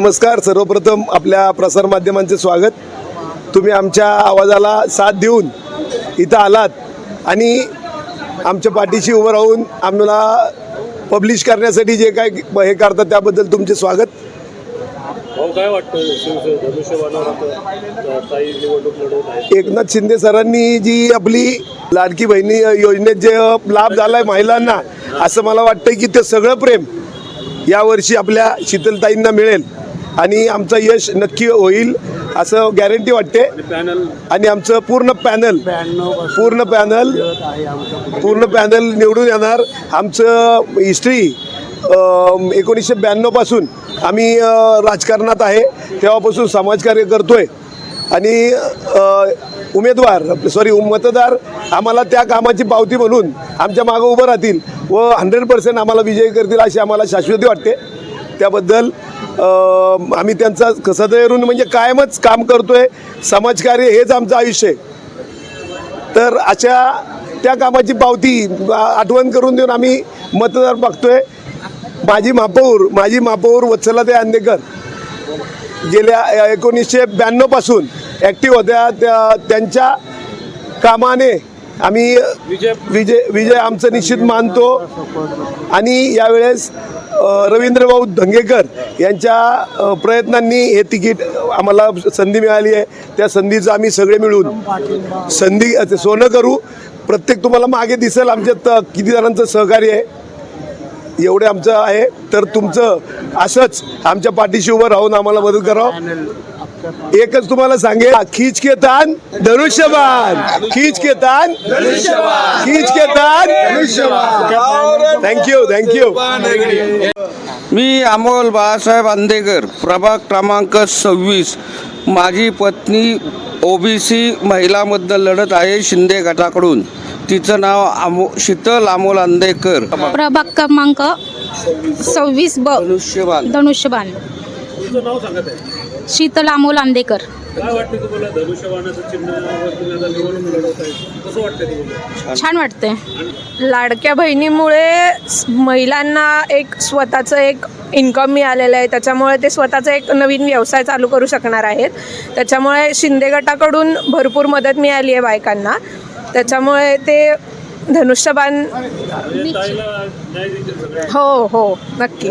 नमस्कार सर्वप्रथम आपल्या प्रसारमाध्यमांचे स्वागत. तुम्ही आमच्या आवाजाला साथ देऊन इथं आलात आणि आमच्या पाठीशी उभं राहून आम्हाला पब्लिश करण्यासाठी जे काय हे करतात त्याबद्दल तुमचे स्वागत. काय वाटतं एकनाथ शिंदे सरांनी जी आपली लाडकी बहिणी योजनेत जे लाभ झालाय महिलांना असं मला वाटतं की ते सगळं प्रेम यावर्षी आपल्या शीतलताईंना मिळेल. आणि आमचं यश नक्की होईल असं गॅरंटी वाटते. आणि आमचं पूर्ण पॅनल पूर्ण पॅनल पूर्ण पॅनल निवडून येणार. आमचं हिस्ट्री एकोणीसशे ब्याण्णवपासून आम्ही राजकारणात आहे. तेव्हापासून समाजकार्य करतोय. आणि उमेदवार सॉरी मतदार आम्हाला त्या कामाची पावती म्हणून आमच्या मागं उभं राहतील व हंड्रेड पर्सेंट आम्हाला विजयी करतील अशी आम्हाला शाश्वती वाटते. त्याबद्दल आम्ही त्यांचा सदैवरून म्हणजे कायमच काम करतोय. समाजकार्य हेच आमचं आयुष्य आहे. तर अशा त्या कामाची पावती आठवण करून देऊन आम्ही मतदार बघतोय. माजी महापौर माजी महापौर वत्सलाते अंदेकर गेल्या एकोणीसशे ब्याण्णवपासून ॲक्टिव्ह होत्या. त्या त्यांच्या कामाने आम्ही विजय विजय विजय आमचं निश्चित मानतो. आणि यावेळेस रवींद्रभाऊ धंगेकर यांच्या प्रयत्नांनी हे तिकीट आम्हाला संधी मिळाली आहे. त्या संधीचं आम्ही सगळे मिळून संधी सोनं करू. प्रत्येक तुम्हाला मागे दिसेल आमच्यात किती जणांचं सहकार्य आहे. एवढे आमचं आहे. तर तुमचं असंच आमच्या पाठीशी उभं राहून आम्हाला मदत करावं. एकच तुम्हाला सांगेल खीच के तान धनुष्यबाण. खीच के तान खीच के तान थँक्यू थँक्यू मी अमोल बाळासाहेब आंदेकर प्रभाग क्रमांक सव्वीस. माझी पत्नी ओबीसी महिलामधनं लढत आहे शिंदे गटाकडून. तिचं नाव अमो शीतल अमोल आंदेकर. प्रभाग क्रमांक सव्वीस ब. धनुष्यबाण. शीतल अमोल आंदेकर. काय वाटतं तुम्हाला? धनुष्यबाणाचं चिन्हावर तुम्ही आता निवडणूक लढवत आहे कसं वाटतंय तुम्हाला? छान. वाटतंय. लाडक्या बहिणीमुळे स- महिलांना एक स्वतःचं एक इन्कम मिळालेलं आहे. त्याच्यामुळे ते स्वतःचा एक नवीन व्यवसाय चालू करू शकणार आहेत. त्याच्यामुळे शिंदे गटाकडून भरपूर मदत मिळाली आहे बायकांना. त्याच्यामुळे ते धनुष्यबाण म्हणजे ताईला न्याय देतील सगळे हो हो. नक्की.